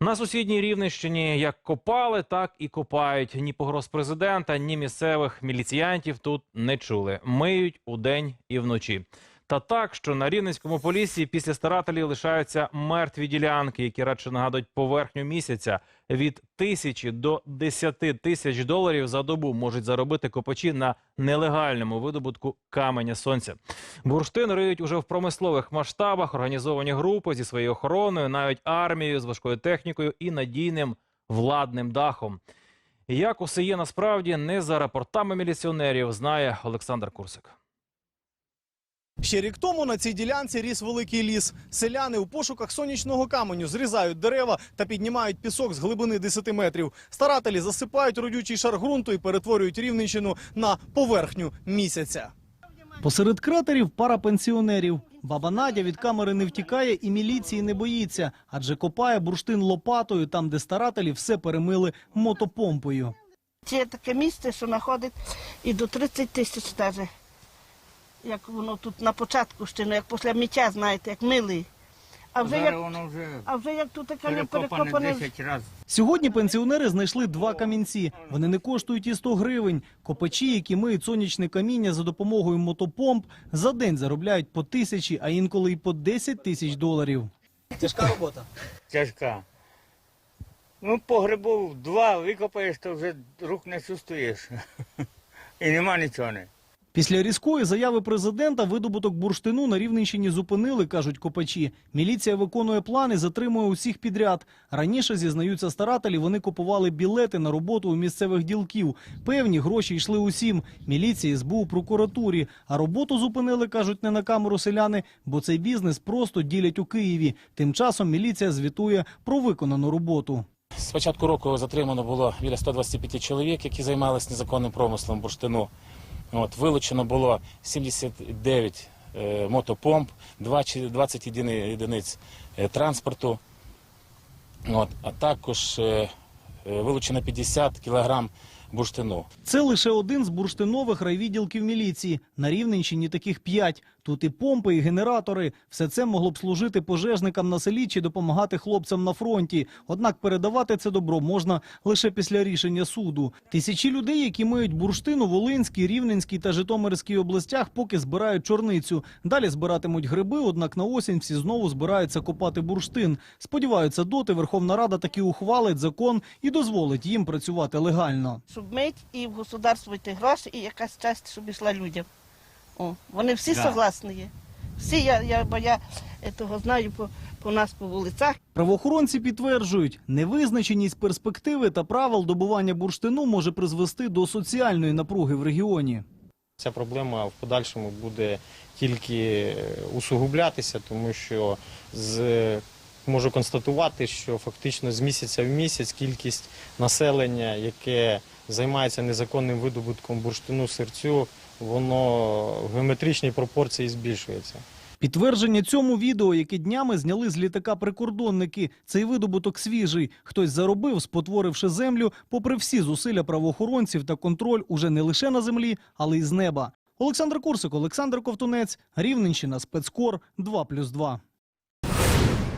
На сусідній Рівненщині як копали, так і копають. Ні погроз президента, ні місцевих міліціянтів тут не чули. Миють удень і вночі. Та так, що на Рівненському полісі після старателів лишаються мертві ділянки, які радше нагадують поверхню місяця. Від тисячі до десяти тисяч доларів за добу можуть заробити копачі на нелегальному видобутку каменя сонця. Бурштин риють уже в промислових масштабах, організовані групи зі своєю охороною, навіть армією з важкою технікою і надійним владним дахом. Як усе є насправді, не за рапортами міліціонерів, знає Олександр Курсик. Ще рік тому на цій ділянці ріс великий ліс. Селяни у пошуках сонячного каменю зрізають дерева та піднімають пісок з глибини 10 метрів. Старателі засипають родючий шар ґрунту і перетворюють рівненщину на поверхню місяця. Посеред кратерів пара пенсіонерів. Баба Надя від камери не втікає і міліції не боїться, адже копає бурштин лопатою там, де старателі все перемили мотопомпою. Це таке місце, що знаходить і до 30 тисяч даже. Як воно тут на початку ще, ну, як після миття, знаєте, як милий. А вже як, вже а вже як тут таке не перекопане перекопане. 10 разів. Сьогодні пенсіонери знайшли два камінці. Вони не коштують і 100 гривень. Копачі, які миють сонячне каміння за допомогою мотопомп, за день заробляють по тисячі, а інколи й по 10 тисяч доларів. Тяжка робота. Тяжка. Ну, по грибу два викопаєш, то вже рук не чувствуєш. І нема нічого. не. Після різкої заяви президента видобуток бурштину на Рівненщині зупинили, кажуть копачі. Міліція виконує плани, затримує усіх підряд. Раніше, зізнаються старателі, вони купували білети на роботу у місцевих ділків. Певні гроші йшли усім. Міліції, СБУ, прокуратурі. А роботу зупинили, кажуть, не на камеру селяни, бо цей бізнес просто ділять у Києві. Тим часом міліція звітує про виконану роботу. З початку року затримано було біля 125 чоловік, які займалися незаконним промислом бурштину. От, вилучено було 79 е, мотопомп, 20 20 єдини- єдиниць е, транспорту, от, а також е, е, вилучено 50 кілограм бурштину. Це лише один з бурштинових райвідділків міліції. На Рівненщині таких п'ять. Тут і помпи, і генератори. Все це могло б служити пожежникам на селі чи допомагати хлопцям на фронті. Однак передавати це добро можна лише після рішення суду. Тисячі людей, які миють бурштин у Волинській, Рівненській та Житомирській областях, поки збирають чорницю. Далі збиратимуть гриби, однак на осінь всі знову збираються копати бурштин. Сподіваються, доти Верховна Рада таки ухвалить закон і дозволить їм працювати легально. Щоб мить і в государство йти гроші, і якась часть, щоб йшла людям. О, вони всі Да. согласні є. Всі, я, я, бо я того знаю по, по нас по вулицях. Правоохоронці підтверджують, невизначеність перспективи та правил добування бурштину може призвести до соціальної напруги в регіоні. Ця проблема в подальшому буде тільки е, усугублятися, тому що з можу констатувати, що фактично з місяця в місяць кількість населення, яке займається незаконним видобутком бурштину серцю, воно в геометричній пропорції збільшується. Підтвердження цьому відео, яке днями зняли з літака прикордонники. Цей видобуток свіжий. Хтось заробив, спотворивши землю, попри всі зусилля правоохоронців та контроль уже не лише на землі, але й з неба. Олександр Курсик, Олександр Ковтунець, Рівненщина, спецкор 2+,2.